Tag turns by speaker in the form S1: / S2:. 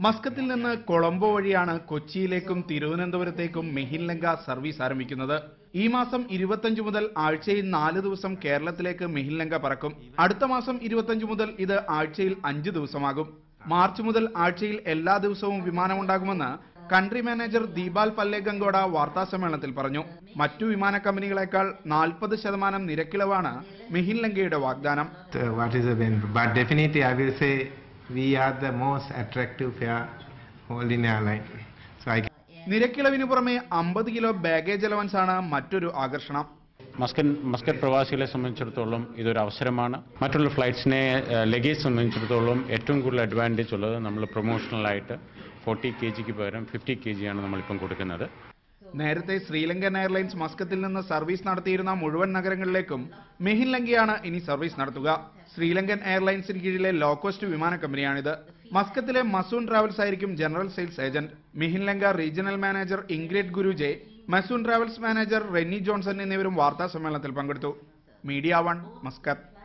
S1: മസ്കത്തിൽ നിന്ന് കൊളംബോ വഴിയാണ് കൊച്ചിയിലേക്കും തിരുവനന്തപുരത്തേക്കും മെഹിൻ ലങ്ക സർവീസ് ആരംഭിക്കുന്നത്. ഈ മാസം ഇരുപത്തഞ്ച് മുതൽ ആഴ്ചയിൽ നാല് ദിവസം കേരളത്തിലേക്ക് മെഹിൻ ലങ്ക പറക്കും. അടുത്ത മാസം ഇരുപത്തഞ്ച് മുതൽ ഇത് ആഴ്ചയിൽ അഞ്ച് ദിവസമാകും. മാർച്ച് മുതൽ ആഴ്ചയിൽ എല്ലാ ദിവസവും വിമാനമുണ്ടാകുമെന്ന് കൺട്രി മാനേജർ ദീപാൽ പല്ലേഗങ്കോട വാർത്താസമ്മേളനത്തിൽ പറഞ്ഞു. മറ്റു വിമാന കമ്പനികളെക്കാൾ നാൽപ്പത് ശതമാനം നിരക്കിളവാണ് മെഹിൻലങ്കയുടെ വാഗ്ദാനം.
S2: Uh, are the most attractive fare definitely, in will say we are the most attractive fare holding airline. So I
S1: നിരക്കിളവിന് പുറമെ അമ്പത് കിലോ ബാഗേജ് അലവൻസ് ആണ് മറ്റൊരു ആകർഷണം.
S3: മസ്കൻ മസ്കറ്റ് പ്രവാസികളെ സംബന്ധിച്ചിടത്തോളം ഇതൊരു അവസരമാണ്. മറ്റുള്ള ഫ്ലൈറ്റ്സിനെ ലഗേജ് സംബന്ധിച്ചിടത്തോളം ഏറ്റവും കൂടുതൽ അഡ്വാന്റേജ് ഉള്ളത് നമ്മൾ പ്രൊമോഷണലായിട്ട് ഫോർട്ടി കെ ജിക്ക് പകരം ഫിഫ്റ്റി കെ ജിയാണ് നമ്മളിപ്പം കൊടുക്കുന്നത്.
S1: നേരത്തെ ശ്രീലങ്കൻ എയർലൈൻസ് മസ്കത്തിൽ നിന്ന് സർവീസ് നടത്തിയിരുന്ന മുഴുവൻ നഗരങ്ങളിലേക്കും മെഹിൻലങ്കിയാണ് ഇനി സർവീസ് നടത്തുക. ശ്രീലങ്കൻ എയർലൈൻസിന് കീഴിലെ ലോ കോസ്റ്റ് വിമാന കമ്പനിയാണിത്. മസ്കത്തിലെ മസൂൺ ട്രാവൽസ് ആയിരിക്കും general sales agent. Mihinlanka regional manager Ingrid Guruge Masoon travels manager Renny Johnson എന്നിവരും വാർത്താ സമ്മേളനത്തിൽ പങ്കെടുത്തു. Media one Muscat.